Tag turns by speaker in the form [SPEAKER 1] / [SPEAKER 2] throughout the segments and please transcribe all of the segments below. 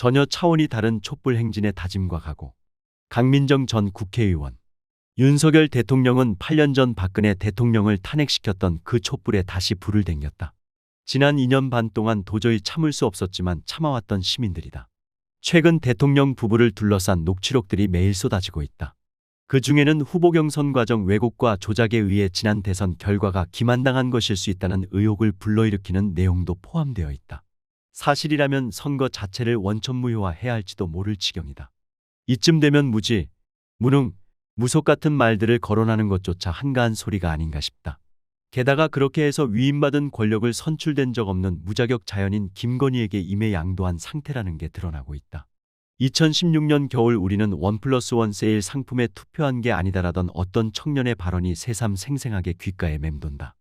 [SPEAKER 1] 전혀 차원이 다른 촛불 행진의 다짐과 각오. 강민정 전 국회의원. 윤석열 대통령은 8년 전 박근혜 대통령을 탄핵시켰던 그 촛불에 다시 불을 댕겼다. 지난 2년 반 동안 도저히 참을 수 없었지만 참아왔던 시민들이다. 최근 대통령 부부를 둘러싼 녹취록들이 매일 쏟아지고 있다. 그 중에는 후보 경선 과정 왜곡과 조작에 의해 지난 대선 결과가 기만당한 것일 수 있다는 의혹을 불러일으키는 내용도 포함되어 있다. 사실이라면 선거 자체를 원천무효화해야 할지도 모를 지경이다. 이쯤 되면 무지, 무능, 무속 같은 말들을 거론하는 것조차 한가한 소리가 아닌가 싶다. 게다가 그렇게 해서 위임받은 권력을 선출된 적 없는 무자격 자연인 김건희에게 임해 양도한 상태라는 게 드러나고 있다. 2016년 겨울 우리는 원 플러스 원 세일 상품에 투표한 게 아니다라던 어떤 청년의 발언이 새삼 생생하게 귓가에 맴돈다.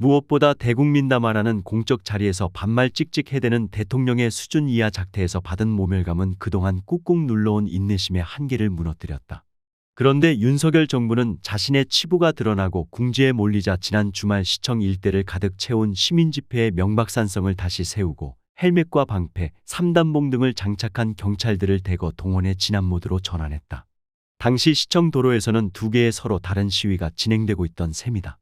[SPEAKER 1] 무엇보다 대국민담화라는 공적 자리에서 반말 찍찍 해대는 대통령의 수준 이하 작태에서 받은 모멸감은 그동안 꾹꾹 눌러온 인내심의 한계를 무너뜨렸다. 그런데 윤석열 정부는 자신의 치부가 드러나고 궁지에 몰리자 지난 주말 시청 일대를 가득 채운 시민 집회의 명박산성을 다시 세우고 헬멧과 방패, 삼단봉 등을 장착한 경찰들을 대거 동원해 진압 모드로 전환했다. 당시 시청 도로에서는 두 개의 서로 다른 시위가 진행되고 있던 셈이다.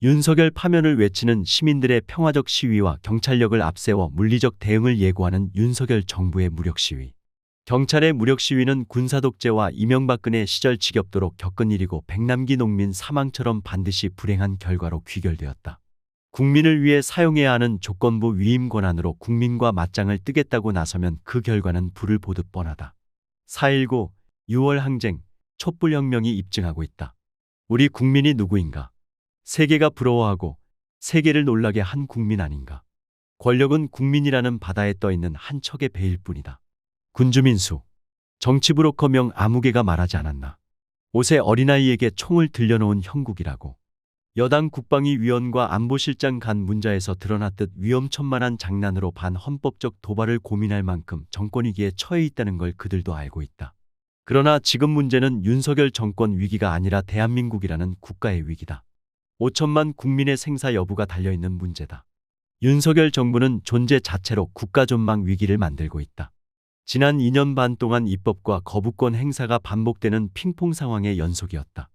[SPEAKER 1] 윤석열 파면을 외치는 시민들의 평화적 시위와 경찰력을 앞세워 물리적 대응을 예고하는 윤석열 정부의 무력 시위. 경찰의 무력 시위는 군사 독재와 이명박근혜 시절 지겹도록 겪은 일이고 백남기 농민 사망처럼 반드시 불행한 결과로 귀결되었다. 국민을 위해 사용해야 하는 조건부 위임 권한으로 국민과 맞짱을 뜨겠다고 나서면 그 결과는 불을 보듯 뻔하다. 4.19, 6월 항쟁, 촛불혁명이 입증하고 있다. 우리 국민이 누구인가? 세계가 부러워하고 세계를 놀라게 한 국민 아닌가? 권력은 국민이라는 바다에 떠 있는 한 척의 배일 뿐이다. 군주민수, 정치 브로커 명 아무개가 말하지 않았나. 옷에 어린아이에게 총을 들려놓은 형국이라고. 여당 국방위 위원과 안보실장 간 문자에서 드러났듯 위험천만한 장난으로 반헌법적 도발을 고민할 만큼 정권위기에 처해 있다는 걸 그들도 알고 있다. 그러나 지금 문제는 윤석열 정권 위기가 아니라 대한민국이라는 국가의 위기다. 5천만 국민의 생사 여부가 달려있는 문제다. 윤석열 정부는 존재 자체로 국가존망 위기를 만들고 있다. 지난 2년 반 동안 입법과 거부권 행사가 반복되는 핑퐁 상황의 연속이었다.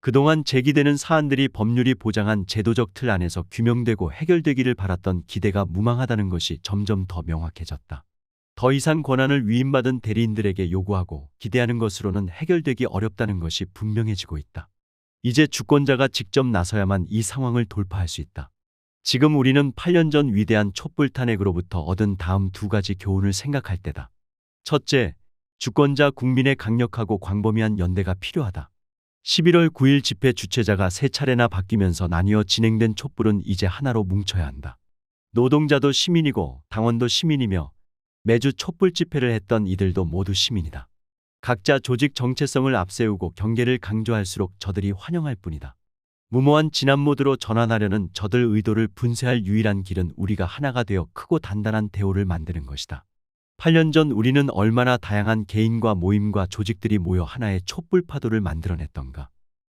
[SPEAKER 1] 그동안 제기되는 사안들이 법률이 보장한 제도적 틀 안에서 규명되고 해결되기를 바랐던 기대가 무망하다는 것이 점점 더 명확해졌다. 더 이상 권한을 위임받은 대리인들에게 요구하고 기대하는 것으로는 해결되기 어렵다는 것이 분명해지고 있다. 이제 주권자가 직접 나서야만 이 상황을 돌파할 수 있다. 지금 우리는 8년 전 위대한 촛불 탄핵으로부터 얻은 다음 두 가지 교훈을 생각할 때다. 첫째, 주권자 국민의 강력하고 광범위한 연대가 필요하다. 11월 9일 집회 주최자가 세 차례나 바뀌면서 나뉘어 진행된 촛불은 이제 하나로 뭉쳐야 한다. 노동자도 시민이고 당원도 시민이며 매주 촛불 집회를 했던 이들도 모두 시민이다. 각자 조직 정체성을 앞세우고 경계를 강조할수록 저들이 환영할 뿐이다. 무모한 진압 모드로 전환하려는 저들 의도를 분쇄할 유일한 길은 우리가 하나가 되어 크고 단단한 대오를 만드는 것이다. 8년 전 우리는 얼마나 다양한 개인과 모임과 조직들이 모여 하나의 촛불 파도를 만들어냈던가.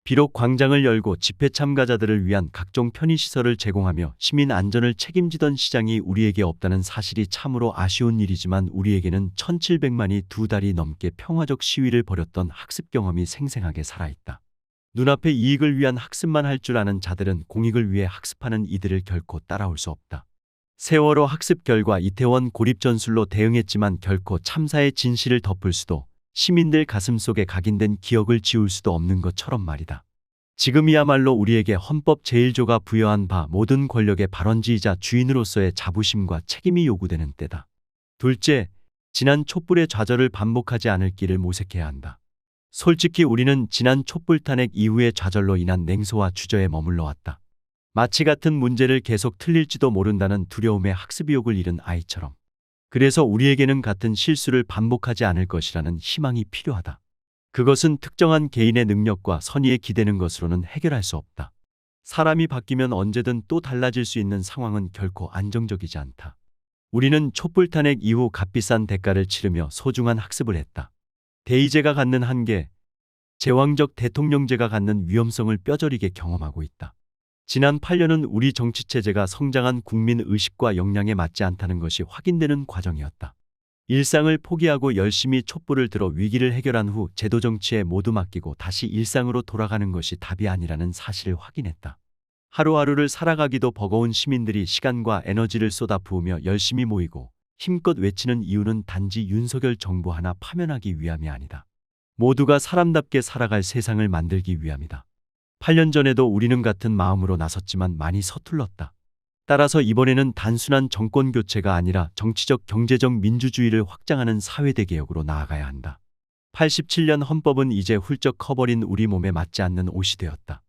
[SPEAKER 1] 비록 광장을 열고 집회 참가자들을 위한 각종 편의시설을 제공하며 시민 안전을 책임지던 시장이 우리에게 없다는 사실이 참으로 아쉬운 일이지만 우리에게는 1700만이 두 달이 넘게 평화적 시위를 벌였던 학습 경험이 생생하게 살아있다. 눈앞의 이익을 위한 학습만 할 줄 아는 자들은 공익을 위해 학습하는 이들을 결코 따라올 수 없다. 세월호 학습 결과 이태원 고립 전술로 대응했지만 결코 참사의 진실을 덮을 수도 시민들 가슴 속에 각인된 기억을 지울 수도 없는 것처럼 말이다. 지금이야말로 우리에게 헌법 제1조가 부여한 바 모든 권력의 발원지이자 주인으로서의 자부심과 책임이 요구되는 때다. 둘째, 지난 촛불의 좌절을 반복하지 않을 길을 모색해야 한다. 솔직히 우리는 지난 촛불 탄핵 이후의 좌절로 인한 냉소와 주저에 머물러 왔다. 마치 같은 문제를 계속 틀릴지도 모른다는 두려움에 학습의욕을 잃은 아이처럼. 그래서 우리에게는 같은 실수를 반복하지 않을 것이라는 희망이 필요하다. 그것은 특정한 개인의 능력과 선의에 기대는 것으로는 해결할 수 없다. 사람이 바뀌면 언제든 또 달라질 수 있는 상황은 결코 안정적이지 않다. 우리는 촛불 탄핵 이후 값비싼 대가를 치르며 소중한 학습을 했다. 대의제가 갖는 한계, 제왕적 대통령제가 갖는 위험성을 뼈저리게 경험하고 있다. 지난 8년은 우리 정치체제가 성장한 국민 의식과 역량에 맞지 않다는 것이 확인되는 과정이었다. 일상을 포기하고 열심히 촛불을 들어 위기를 해결한 후 제도 정치에 모두 맡기고 다시 일상으로 돌아가는 것이 답이 아니라는 사실을 확인했다. 하루하루를 살아가기도 버거운 시민들이 시간과 에너지를 쏟아 부으며 열심히 모이고 힘껏 외치는 이유는 단지 윤석열 정부 하나 파면하기 위함이 아니다. 모두가 사람답게 살아갈 세상을 만들기 위함이다. 8년 전에도 우리는 같은 마음으로 나섰지만 많이 서툴렀다. 따라서 이번에는 단순한 정권 교체가 아니라 정치적 경제적 민주주의를 확장하는 사회대 개혁으로 나아가야 한다. 87년 헌법은 이제 훌쩍 커버린 우리 몸에 맞지 않는 옷이 되었다.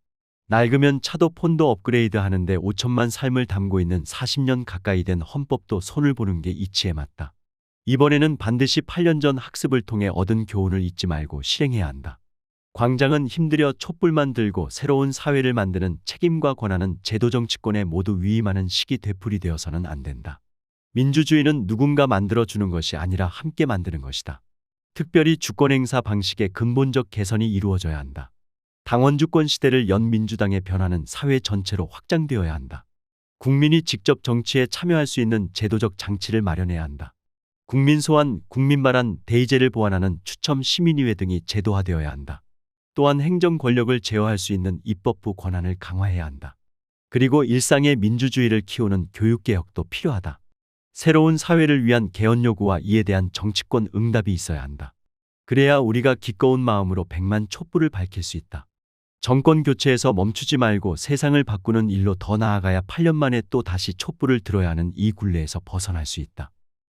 [SPEAKER 1] 낡으면 차도 폰도 업그레이드 하는데 5천만 삶을 담고 있는 40년 가까이 된 헌법도 손을 보는 게 이치에 맞다. 이번에는 반드시 8년 전 학습을 통해 얻은 교훈을 잊지 말고 실행해야 한다. 광장은 힘들여 촛불만 들고 새로운 사회를 만드는 책임과 권한은 제도 정치권에 모두 위임하는 시기 되풀이 되어서는 안 된다. 민주주의는 누군가 만들어주는 것이 아니라 함께 만드는 것이다. 특별히 주권 행사 방식의 근본적 개선이 이루어져야 한다. 당원 주권 시대를 연 민주당의 변화는 사회 전체로 확장되어야 한다. 국민이 직접 정치에 참여할 수 있는 제도적 장치를 마련해야 한다. 국민 소환, 국민 발안, 대의제를 보완하는 추첨 시민의회 등이 제도화되어야 한다. 또한 행정 권력을 제어할 수 있는 입법부 권한을 강화해야 한다. 그리고 일상의 민주주의를 키우는 교육개혁도 필요하다. 새로운 사회를 위한 개헌 요구와 이에 대한 정치권 응답이 있어야 한다. 그래야 우리가 기꺼운 마음으로 백만 촛불을 밝힐 수 있다. 정권 교체에서 멈추지 말고 세상을 바꾸는 일로 더 나아가야 8년 만에 또 다시 촛불을 들어야 하는 이 굴레에서 벗어날 수 있다.